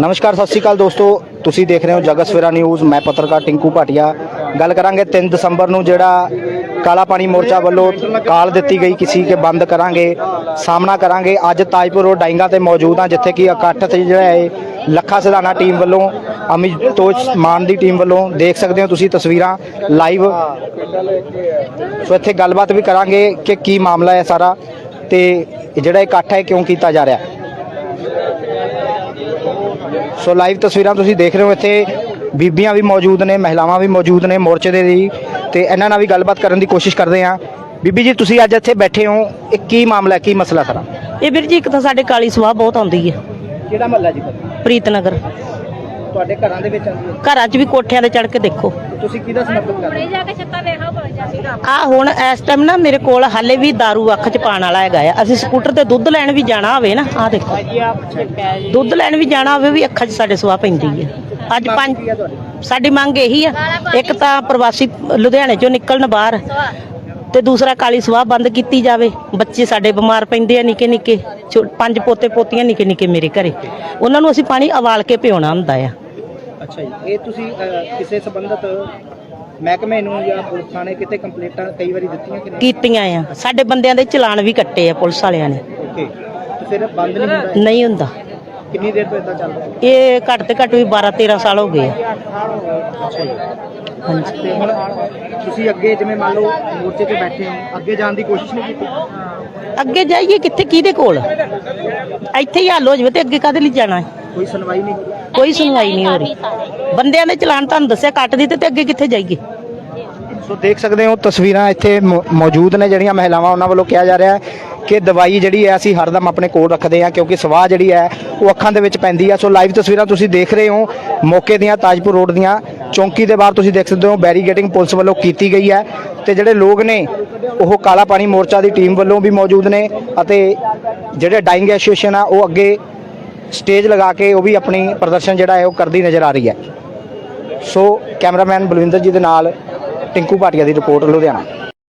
ਨਮਸਕਾਰ, ਸਤਿ ਸ਼੍ਰੀ ਅਕਾਲ ਦੋਸਤੋ। ਤੁਸੀਂ ਦੇਖ ਰਹੇ ਹੋ ਜਗਤ ਸਵੇਰਾ ਨਿਊਜ਼। ਮੈਂ ਪੱਤਰਕਾਰ ਟਿੰਕੂ ਭਾਟੀਆ। ਗੱਲ ਕਰਾਂਗੇ 3 ਦਸੰਬਰ ਨੂੰ, ਜਿਹੜਾ ਕਾਲਾ ਪਾਣੀ ਮੋਰਚਾ ਵੱਲੋਂ ਕਾਲ ਦਿੱਤੀ ਗਈ ਕਿਸੇ ਕੇ ਬੰਦ ਕਰਾਂਗੇ, ਸਾਹਮਣਾ ਕਰਾਂਗੇ। ਅੱਜ ਤਾਜਪੁਰ ਰੋਡ ਡਾਈਂਗਾ ਤੇ ਮੌਜੂਦ ਹਾਂ, ਜਿੱਥੇ ਕਿ ਇਕੱਠ ਤੇ ਜਿਹੜਾ ਹੈ, ਲੱਖਾ ਸਿਧਾਨਾ ਟੀਮ ਵੱਲੋਂ ਅਮਿਤੋਜ ਮਾਨ ਦੀ ਟੀਮ ਵੱਲੋਂ ਦੇਖ ਸਕਦੇ ਹੋ ਤੁਸੀਂ ਤਸਵੀਰਾਂ ਲਾਈਵ। ਸੋ ਇੱਥੇ ਗੱਲਬਾਤ ਵੀ ਕਰਾਂਗੇ ਕਿ ਕੀ ਮਾਮਲਾ ਹੈ ਸਾਰਾ ਤੇ ਜਿਹੜਾ ਇਕੱਠ ਹੈ, ਕਿਉਂ ਕੀਤਾ ਜਾ ਰਿਹਾ ਸੋ ਲਾਈਵ ਤਸਵੀਰਾਂ ਤੁਸੀਂ ਦੇਖ ਰਹੇ ਹੋ ਇੱਥੇ ਬੀਬੀਆਂ ਵੀ ਮੌਜੂਦ ਨੇ ਮਹਿਲਾਵਾਂ ਵੀ ਮੌਜੂਦ ਨੇ ਮੋਰਚੇ ਦੇ ਲਈ ਤੇ ਇਹਨਾਂ ਨਾਲ ਵੀ ਗੱਲਬਾਤ ਕਰਨ ਦੀ ਕੋਸ਼ਿਸ਼ ਕਰਦੇ ਹਾਂ। ਬੀਬੀ ਜੀ ਤੁਸੀਂ ਅੱਜ ਇੱਥੇ ਬੈਠੇ ਹੋ। ਇਹ ਕੀ ਮਾਮਲਾ ਕੀ ਮਸਲਾ ਸਾਰਾ? ਇਹ ਵੀਰ ਜੀ ਇੱਕ ਤਾਂ ਸਾਡੇ ਕਾਲੀ ਸਵਾਹ ਬਹੁਤ ਆਉਂਦੀ ਹੈ। ਕਿਹੜਾ ਮਹੱਲਾ ਜੀ? ਪ੍ਰੀਤਨਗਰ। ਤੁਹਾਡੇ ਘਰਾਂ ਦੇ ਵਿੱਚ ਆਉਂਦੀ ਘਰਾਂ 'ਚ ਵੀ ਕੋਠਿਆਂ ਤੇ ਚੜ ਕੇ ਦੇਖੋ। ਹੈ ਤੁਸੀਂ ਕਿਹਦਾ ਸਮਰਥਨ ਕਰ ਰਹੇ ਹੋ ਆ ਹੁਣ ਇਸ ਟਾਈਮ ਨਾ ਮੇਰੇ ਕੋਲ ਹਾਲੇ ਵੀ दारू ਅੱਖ 'ਚ ਪਾਣ ਵਾਲਾ ਹੈਗਾ ਆ। ਅਸੀਂ ਸਕੂਟਰ ਤੇ ਦੁੱਧ ਲੈਣ ਵੀ ਜਾਣਾ ਹੋਵੇ ਨਾ ਆ ਦੇਖੋ। ਦੁੱਧ ਲੈਣ ਵੀ ਜਾਣਾ ਹੋਵੇ ਵੀ ਅੱਖਾਂ 'ਚ ਸਾਡੇ ਸਵਾਹ ਪੈਂਦੀ ਹੈ ਅੱਜ ਪੰਜ ਕੀ ਹੈ ਤੁਹਾਡੀ? ਸਾਡੀ ਮੰਗ ਇਹੀ ਆ ਇੱਕ ਤਾਂ ਪ੍ਰਵਾਸੀ ਲੁਧਿਆਣੇ 'ਚੋਂ ਨਿਕਲਣ ਬਾਹਰ ਤੇ ਦੂਸਰਾ ਕਾਲੀ ਸਵਾਹ ਬੰਦ ਕੀਤੀ ਜਾਵੇ। ਬੱਚੇ ਸਾਡੇ ਬਿਮਾਰ ਪੈਂਦੇ ਆ ਨਿੱਕੇ ਨਿੱਕੇ ਛੋ- ਪੰਜ ਪੋਤੇ ਪੋਤੀਆਂ ਨਿੱਕੇ ਨਿੱਕੇ ਮੇਰੇ ਘਰੇ। ਉਹਨਾਂ ਨੂੰ ਅਸੀਂ ਪਾਣੀ ਉਬਾਲ ਕੇ ਪਿਉਣਾ ਹੁੰਦਾ ਆ। ਅੱਛਾ ਜੀ ਇਹ ਤੁਸੀਂ ਅਹ, ਕਿਸੇ ਸੰਬੰਧਤ ਮਹਿਕਮੇ ਨੂੰ ਜਾਂ ਪੁਲਿਸ ਥਾਣੇ ਕਿਤੇ ਕੰਪਲੇਂਟਾਂ ਕਈ ਵਾਰੀ ਦਿੱਤੀਆਂ ਕਿ ਨਹੀਂ? ਕੀਤੀਆਂ ਆ। ਸਾਡੇ ਬੰਦਿਆਂ ਦੇ ਚਲਾਨ ਵੀ ਕੱਟੇ ਆ ਪੁਲਿਸ ਵਾਲਿਆਂ ਨੇ। ਓਕੇ ਤੇ ਫਿਰ ਬੰਦ ਨਹੀਂ ਹੁੰਦਾ? ਨਹੀਂ ਹੁੰਦਾ। ਕਿੰਨੀ ਦੇਰ ਤੋਂ ਇਦਾਂ ਚੱਲ ਰਿਹਾ? ਇਹ ਘੱਟ ਤੇ ਘੱਟ ਵੀ 12 13 ਸਾਲ ਹੋ ਗਏ ਆ। ਅੱਛਾ ਜੀ। ਹਾਂਜੀ। ਤੇ ਹੁਣ ਤੁਸੀਂ ਅੱਗੇ ਜਿਵੇਂ ਮੰਨ ਲਓ ਮੋਰਚੇ ਤੇ ਬੈਠੇ ਹੋ ਅੱਗੇ ਜਾਣ ਦੀ ਕੋਸ਼ਿਸ਼ ਨਹੀਂ ਕੀਤੀ? ਅੱਗੇ ਜਾਈਏ ਕਿੱਥੇ ਕਿਹਦੇ ਕੋਲ? ਇੱਥੇ ਹੀ ਹੱਲ ਹੋ ਜਾਵੇ ਤੇ ਅੱਗੇ ਕਾਹਦੇ ਲਈ ਜਾਣਾ ਹੈ? ਕੋਈ ਸੁਣਵਾਈ ਨਹੀਂ। ਕੋਈ ਸੁਣਵਾਈ ਨਹੀਂ ਹੋ ਰਹੀ। ਬੰਦਿਆਂ ਦੇ ਚਲਾਨ ਤੁਹਾਨੂੰ ਦੱਸਿਆ ਕੱਟ ਦਿੱਤੇ ਤੇ ਅੱਗੇ ਕਿੱਥੇ ਜਾਈਏ? ਸੋ ਦੇਖ ਸਕਦੇ ਹੋ ਤਸਵੀਰਾਂ ਇੱਥੇ ਮੌ- ਮੌਜੂਦ ਨੇ ਜਿਹੜੀਆਂ ਮਹਿਲਾਵਾਂ ਉਹਨਾਂ ਵੱਲੋਂ ਕਿਹਾ ਜਾ ਰਿਹਾ ਹੈ ਕਿ ਦਵਾਈ ਜਿਹੜੀ ਹੈ ਅਸੀਂ ਹਰਦਮ ਆਪਣੇ ਕੋਲ ਰੱਖਦੇ ਹਾਂ ਕਿਉਂਕਿ ਸਵਾਹ ਜਿਹੜੀ ਹੈ ਉਹ ਅੱਖਾਂ ਦੇ ਵਿੱਚ ਪੈਂਦੀ ਹੈ। ਸੋ ਲਾਈਵ ਤਸਵੀਰਾਂ ਤੁਸੀਂ ਦੇਖ ਰਹੇ ਹੋ ਮੌਕੇ ਦੀਆਂ ਤਾਜਪੁਰ ਰੋਡ ਦੀਆਂ। ਚੌਂਕੀ ਦੇ ਬਾਹਰ ਤੁਸੀਂ ਦੇਖ ਸਕਦੇ ਹੋ ਬੈਰੀਗੇਟਿੰਗ ਪੁਲਿਸ ਵੱਲੋਂ ਕੀਤੀ ਗਈ ਹੈ ਤੇ ਜਿਹੜੇ ਲੋਕ ਨੇ ਉਹ ਕਾਲਾ ਪਾਣੀ ਮੋਰਚਾ ਦੀ ਟੀਮ ਵੱਲੋਂ ਵੀ ਮੌਜੂਦ ਨੇ ਅਤੇ ਜਿਹੜੇ ਡਾਈਂਗ ਐਸੋਸੀਏਸ਼ਨ ਆ ਉਹ ਅੱਗੇ ਸਟੇਜ ਲਗਾ ਕੇ ਉਹ ਵੀ ਆਪਣੀ ਪ੍ਰਦਰਸ਼ਨ ਜਿਹੜਾ ਹੈ ਉਹ ਕਰਦੀ ਨਜ਼ਰ ਆ ਰਹੀ ਹੈ। ਸੋ ਕੈਮਰਾਮੈਨ ਬਲਵਿੰਦਰ ਜੀ ਦੇ ਨਾਲ ਟਿੰਕੂ ਭਾਟੀਆ ਦੀ ਰਿਪੋਰਟ, ਲੁਧਿਆਣਾ।